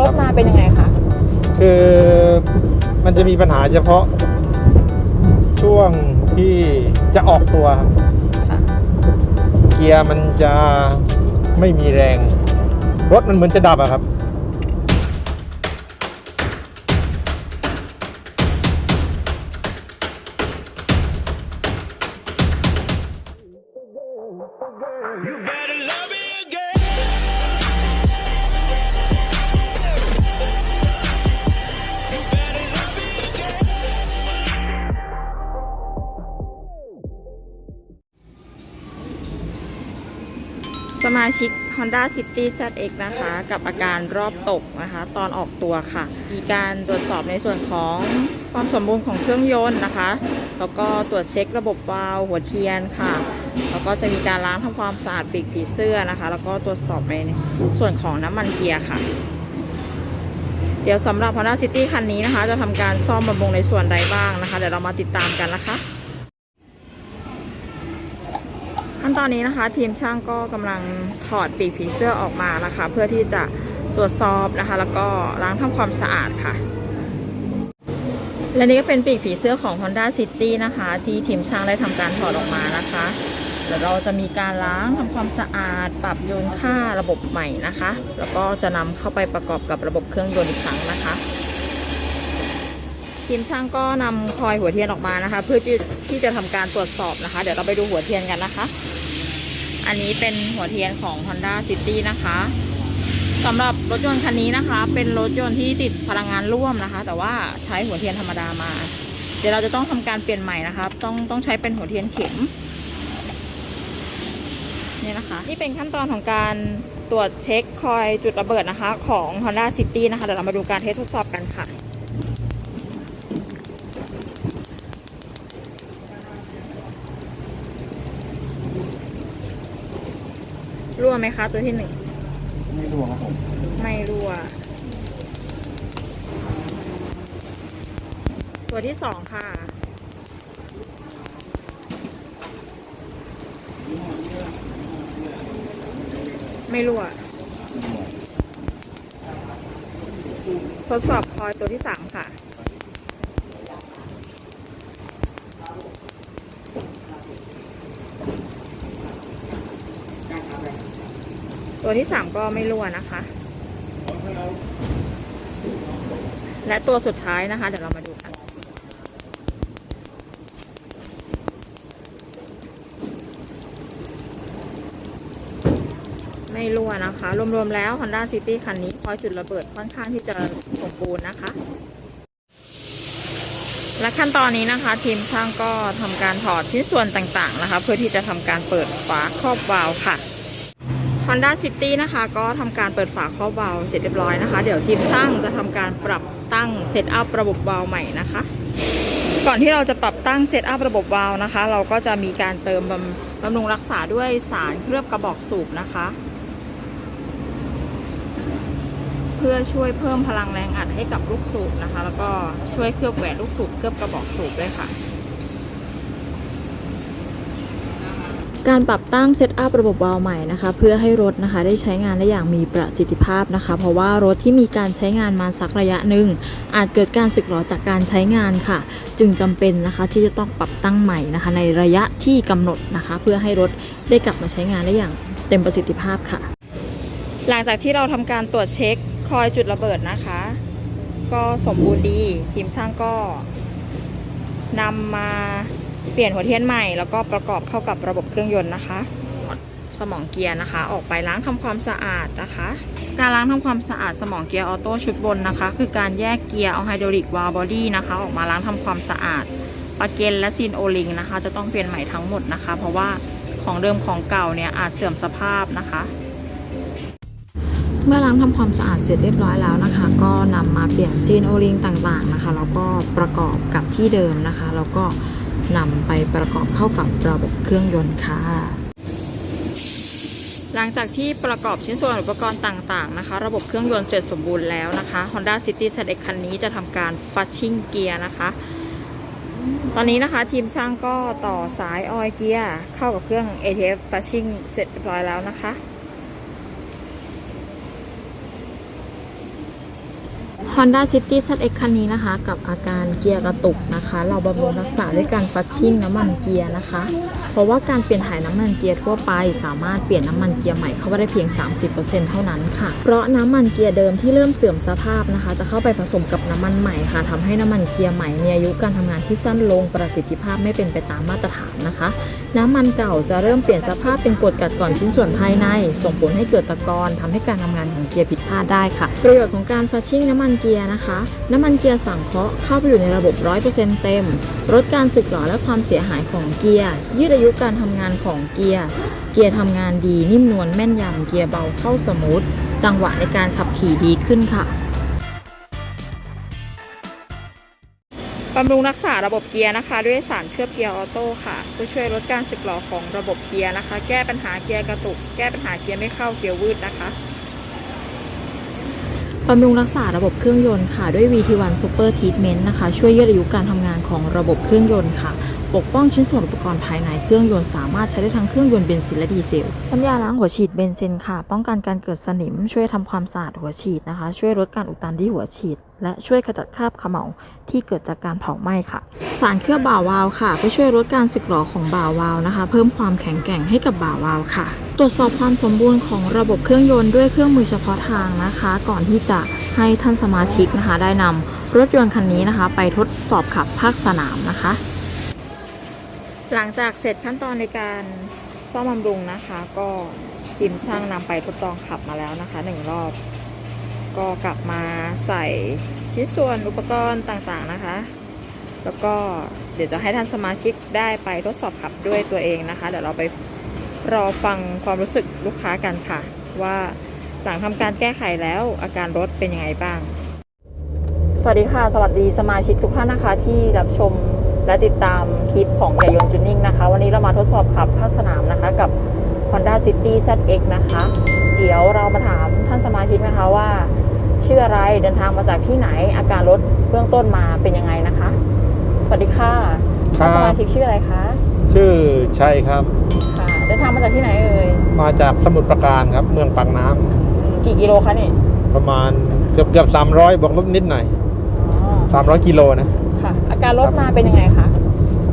รถมาเป็นยังไงคะคือมันจะมีปัญหาเฉพาะช่วงที่จะออกตัวครับค่ะเกียร์มันจะไม่มีแรง รถมันเหมือนจะดับอะครับ สมาชิก Honda City ZX นะคะ กับอาการรอบตกนะคะ ตอนออกตัวค่ะ มีการตรวจสอบในส่วนของความสมบูรณ์ของเครื่องยนต์นะคะ แล้วก็ตรวจเช็คระบบวาล์วหัวเทียนค่ะ แล้วก็จะมีการล้างทำความสะอาดปีกผีเสื้อนะคะ แล้วก็ตรวจสอบในส่วนของน้ำมันเกียร์ค่ะ เดี๋ยวสำหรับ Honda City คันนี้นะคะ จะทำการซ่อมบำรุงในส่วนใดบ้างนะคะ เดี๋ยวเรามาติดตามกันนะคะ ตอนนี้นะคะทีมช่างก็กำลังถอดปีกผีเสื้อออกมานะคะ เพื่อที่จะตรวจสอบนะคะ แล้วก็ล้างทำความสะอาดค่ะ และนี่ก็เป็นปีกผีเสื้อของ Honda City นะคะ ที่ทีมช่างได้ทำการถอดออกมานะคะเดี๋ยวเราจะมีการล้างทำความสะอาด ปรับจูนค่าระบบใหม่นะคะ แล้วก็จะนำเข้าไปประกอบกับระบบเครื่องยนต์อีกครั้งนะคะทีมช่างก็นำคอยหัวเทียนออกมานะคะ เพื่อที่ที่จะทำการตรวจสอบนะคะ เดี๋ยวเราไปดูหัวเทียนกันนะคะ อันนี้เป็นหัวเทียนของ Honda City นะคะสำหรับรถยนต์คันนี้นะคะ เป็นรถยนต์ที่ติดพลังงานร่วมนะคะ แต่ว่าใช้หัวเทียนธรรมดามา เดี๋ยวเราจะต้องทำการเปลี่ยนใหม่นะคะต้องต้องใช้เป็นหัวเทียนเข็มเนี่ยนะคะนี่เป็นขั้นตอนของการตรวจเช็คคอยจุดระเบิดนะคะ ของ Honda City นะคะเดี๋ยวเรามาดูการเทสทดสอบกันค่ะ วไหมคะตัวที่หนึ่งไม่รู้ครับผมไม่รั่ว ตัวที่สองค่ะ ไม่รั่ว ทดสอบคอยตัวที่สามค่ะ ตัวที่สามก็ไม่รั่วนะคะ และตัวสุดท้ายนะคะ เดี๋ยวเรามาดูกันไม่รั่วนะคะ รวม ๆ แล้ว Honda City คันนี้คอยจุดระเบิดค่อนข้างที่จะสมบูรณ์นะคะ และขั้นตอนนี้นะคะ ทีมช่างก็ทำการถอดชิ้นส่วนต่างๆนะคะ เพื่อที่จะทำการเปิดฝาครอบวาล์วค่ะ Honda City นะคะ ก็ทำการเปิดฝาครอบวาเสร็จเรียบร้อยนะคะ เดี๋ยวทีมช่างจะทำการปรับตั้งเซตอัพระบบวาใหม่นะคะ ก่อนที่เราจะปรับตั้งเซตอัพระบบวานะคะ เราก็จะมีการเติมบำบำรุงรักษาด้วยสารเคลือบกระบอกสูบนะคะ เพื่อช่วยเพิ่มพลังแรงอัดให้กับลูกสูบนะคะ แล้วก็ช่วยเคลือบแหวนลูกสูบเคลือบกระบอกสูบด้วยค่ะ การปรับตั้งเซตอัพระบบวาล์วใหม่นะคะ เพื่อให้รถนะคะได้ใช้งานได้อย่างมีประสิทธิภาพนะคะ เพราะว่ารถที่มีการใช้งานมาสักระยะหนึ่งอาจเกิดการสึกหรอจากการใช้งานค่ะ จึงจำเป็นนะคะที่จะต้องปรับตั้งใหม่นะคะ ในระยะที่กำหนดนะคะ เพื่อให้รถได้กลับมาใช้งานได้อย่างเต็มประสิทธิภาพค่ะ หลังจากที่เราทำการตรวจเช็คคอยจุดระเบิดนะคะ ก็สมบูรณ์ดีทีมช่างก็นำมา เปลี่ยนหัวเทียนใหม่แล้วก็ประกอบเข้ากับระบบเครื่องยนต์นะคะสมองเกียร์นะคะ ออกไปล้างทำความสะอาดนะคะ การล้างทำความสะอาดสมองเกียร์ออโต้ชุดบนนะคะ คือการแยกเกียร์เอาไฮดรอลิกวาล์วบอดี้นะคะออกมาล้างทำความสะอาดปาเกนและซีนโอลิงนะคะ จะต้องเปลี่ยนใหม่ทั้งหมดนะคะ เพราะว่าของเดิมของเก่าเนี่ยอาจเสื่อมสภาพนะคะ เมื่อล้างทำความสะอาดเสร็จเรียบร้อยแล้วนะคะ ก็นำมาเปลี่ยนซีนโอลิงต่างๆนะคะแล้วก็ประกอบกับที่เดิมนะคะแล้วก็ นำไปประกอบเข้ากับระบบเครื่องยนต์ค่ะ หลังจากที่ประกอบชิ้นส่วนอุปกรณ์ต่างๆนะคะ ระบบเครื่องยนต์เสร็จสมบูรณ์แล้วนะคะ Honda City ZX คันนี้จะทำการฟัชชิ่งเกียร์นะคะ ตอนนี้นะคะทีมช่างก็ต่อสายออยเกียร์เข้ากับเครื่อง ATF Flushing เสร็จเรียบร้อยแล้วนะคะ Honda City ZX คันนี้นะคะ กับอาการเกียร์กระตุกนะคะ เราบำรุงรักษาด้วยการฟัชชิ่งน้ำมันเกียร์นะคะ เพราะว่าการเปลี่ยนถ่ายน้ำมันเกียร์ทั่วไป สามารถเปลี่ยนน้ำมันเกียร์ใหม่เข้าไปได้เพียง 30%เท่านั้นค่ะ เพราะน้ำมันเกียร์เดิมที่เริ่มเสื่อมสภาพนะคะ จะเข้าไปผสมกับน้ำมันใหม่ค่ะทำให้น้ำมันเกียร์ใหม่มีอายุการทำงานที่สั้นลงประสิทธิภาพไม่เป็นไปตามมาตรฐานนะคะ น้ำมันเก่าจะเริ่มเปลี่ยนสภาพเป็นกรดกัดก่อนชิ้นส่วนภายใน ส่งผลให้เกิดตะกอนทำให้การทำงานของเกียร์ผิดพลาดได้ค่ะ ประโยชน์ของการฟัชชิ่งน้ำมันเกียร์นะคะ น้ำมันเกียร์สังเคราะห์เข้าไปอยู่ในระบบ 100%เต็ม ลดการสึกหรอและความเสียหายของเกียร์ ยืดอายุการทำงานของเกียร์ เกียร์ทำงานดีนิ่มนวลแม่นยำเกียร์เบาเข้าสมูท จังหวะในการขับขี่ดีขึ้นค่ะบำรุงรักษาระบบเกียร์นะคะ ด้วยสารเคลือบเกียร์ออโต้ค่ะเพื่อช่วยลดการสึกหรอของระบบเกียร์นะคะ แก้ปัญหาเกียร์กระตุก แก้ปัญหาเกียร์ไม่เข้าเกียร์วืดนะคะ บำรุงรักษาระบบเครื่องยนต์ค่ะ ด้วย VT1 Super Treatment นะคะ ช่วยยืดอายุการทำงานของระบบเครื่องยนต์ค่ะ ปกป้องชิ้นส่วนอุปกรณ์ภายในเครื่องยนต์สามารถใช้ได้ทั้งเครื่องยนต์เบนซินและดีเซลน้ำยาล้างหัวฉีดเบนซินค่ะ ป้องกันการเกิดสนิม ช่วยทำความสะอาดหัวฉีดนะคะ ช่วยลดการอุดตันที่หัวฉีด และช่วยขจัดคราบเขม่าที่เกิดจากการเผาไหม้ค่ะ สารเคลือบบ่าวาล์วค่ะเพื่อช่วยลดการสึกหรอของบ่าวาล์วนะคะ เพิ่มความแข็งแกร่งให้กับบ่าวาล์วค่ะ ตรวจสอบความสมบูรณ์ของระบบเครื่องยนต์ด้วยเครื่องมือเฉพาะทางนะคะ ก่อนที่จะให้ท่านสมาชิกนะคะ ได้นำรถยนต์คันนี้นะคะ ไปทดสอบขับภาคสนามนะคะ หลังจากเสร็จขั้นตอนในการซ่อมบำรุงนะคะ ก็ทีมช่างนำไปทดลองขับมาแล้วนะคะหนึ่งรอบ ก็กลับมาใส่ชิ้นส่วนอุปกรณ์ต่างๆนะคะ แล้วก็เดี๋ยวจะให้ท่านสมาชิกได้ไปทดสอบขับด้วยตัวเองนะคะ เดี๋ยวเราไปรอฟังความรู้สึกลูกค้ากันค่ะ ว่าหลังทำการแก้ไขแล้วอาการรถเป็นยังไงบ้าง สวัสดีค่ะ สวัสดีสมาชิกทุกท่านนะคะที่รับชม และติดตามคลิปของใหญ่ยนต์จูนิ่งนะคะ วันนี้เรามาทดสอบขับภาคสนามนะคะ กับ Honda City ZX นะคะ เดี๋ยวเรามาถามท่านสมาชิกนะคะว่า ชื่ออะไรเดินทางมาจากที่ไหนอาการรถเบื้องต้นมาเป็นยังไงนะคะ สวัสดีค่ะครัท่านบสมาชิกชื่ออะไรคะชื่อชัยครับค่ะเดินทางมาจากที่ไหนเอ่ยมาจากสมุทรปราการครับ เมืองปากน้ำอืมกี่กิโลคะนี่ประมาณเกือบเกือบสามร้อยบวกลบนิดหน่อยอ๋อ สามร้อยกิโลนะค่ะอา การรถมาเป็นยังไงคะ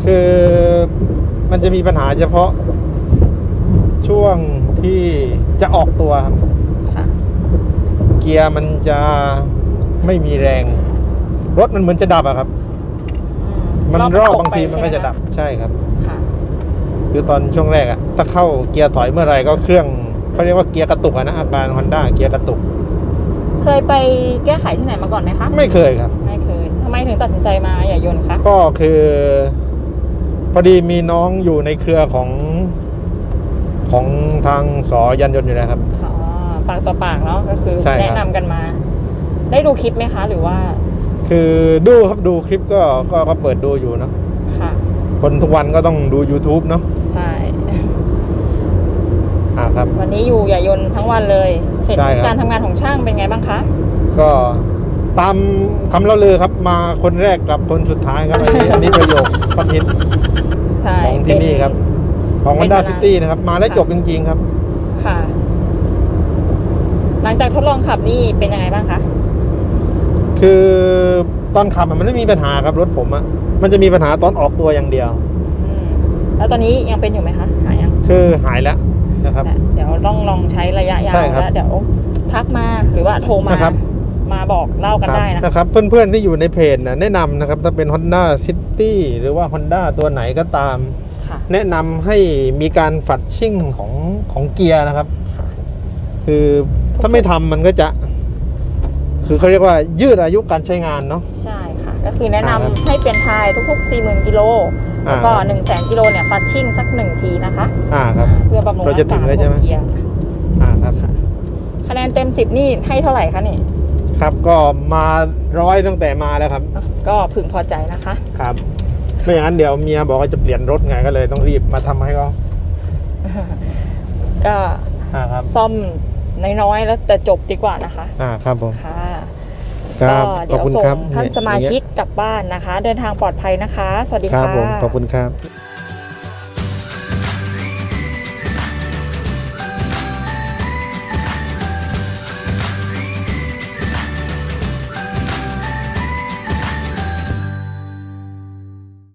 คือมันจะมีปัญหาเฉพาะ ช่วงที่จะออกตัวครับค่ะเกียร์มันจะไม่มีแรง รถมันเหมือนจะดับอะครับอืมันรอบบางทีตมันไปก็ใช่จะไหดับใช่ครับค่ะคือตอนช่วงแรกอะถ้าเข้าเกียร์ถอยเมื่อไหร่ก็เครื่องเขาเรียกว่าเกียร์กระตุกอะนะอาการฮอนด้าเกียร์กระตุก เคยไปแก้ไขที่ไหนมาก่อนไหมคะ ไม่เคยครับ ไม่เคยทำไมถึงตัดสินใจมาอย่ายนต์คะก็คือ พอดีมีน้องอยู่ในเครือของของทางสอยันยนต์อยู่นะครับ อ๋อปากต่อปากเนาะก็คือใช่ครับ แนะนำกันมา ได้ดูคลิปไหมคะ หรือว่าคือดูครับดูคลิปก็ก็ก็เปิดดูอยู่เนาะค่ะคนทุกวันก็ต้องดู YouTube เนาะใช่ อ่าครับ วันนี้อยู่อย่ายนต์ทั้งวันเลยเห็นใช่ครับ การทำงานของช่างเป็นไงบ้างคะ ก็ ตามคำเล่าลือครับมาคนแรกกับคนสุดท้ายครับ อันนี้อันนี้ประโยคพัดฮิตใช่ของที่นี่ครับ ของเป็น Honda เวลา City นะครับ มาแล้วค่ะจบจริง ๆ ครับ ค่ะ หลังจากทดลองขับนี่เป็นยังไงบ้างคะ คือตอนขับอะมันไม่มีปัญหาครับรถผมอะมันจะมีปัญหาตอนออกตัวอย่างเดียวอืมแล้วตอนนี้ยังเป็นอยู่ไหมคะ หายยัง คือหายแล้วนะครับเนี่ยเดี๋ยวลองลองใช้ระยะยาวใช่ครับแล้วเดี๋ยวทักมาหรือว่าโทรมานะครับ มาบอกเล่ากันครับได้นะนะครับ เพื่อนๆที่อยู่ในเพจนะแนะนำนะครับ ถ้าเป็น Honda City หรือว่า Honda ตัวไหนก็ตามค่ะแนะนำให้มีการฝัดชิ่งของของเกียร์นะครับ คือถ้าไม่ทำมันก็จะ คือเขาเรียกว่ายืดอายุการใช้งานเนาะใช่ค่ะ ก็คือแนะนำอ่าครับให้เปลี่ยนไทายทุกๆ 40,000กิโลอ่าแล้วก็ 1 0 0 0 0 0กิโลเนี่ยฟัดชิ่งสักหนึ่งทีนะคะอ่าครับอ่าเพื่อบำรุงเรารัจะกถึษางแล้วระใช่บไหมบเกียร์อ่าครับคะแนนเต็ม 10 นี่ให้เท่าไหร่คะนี่ ครับก็มาร้อยตั้งแต่มาแล้วครับอะก็พึงพอใจนะคะครับไม่อย่างนั้นเดี๋ยวเมียบอกว่าจะเปลี่ยนรถไงก็เลยต้องรีบมาทำให้เขาก็อ่าครับซ่อมน้อยๆแล้วแต่จบดีกว่านะคะ อ่าครับผมค่ะคก็รับขเดี๋อบยวคุณส่งครับท่านเยสมาชิกอย่งเงี้กลับบ้านนะคะ เดินทางปลอดภัยนะคะ สวัสดียครับค่ะผมขอบคุณครับ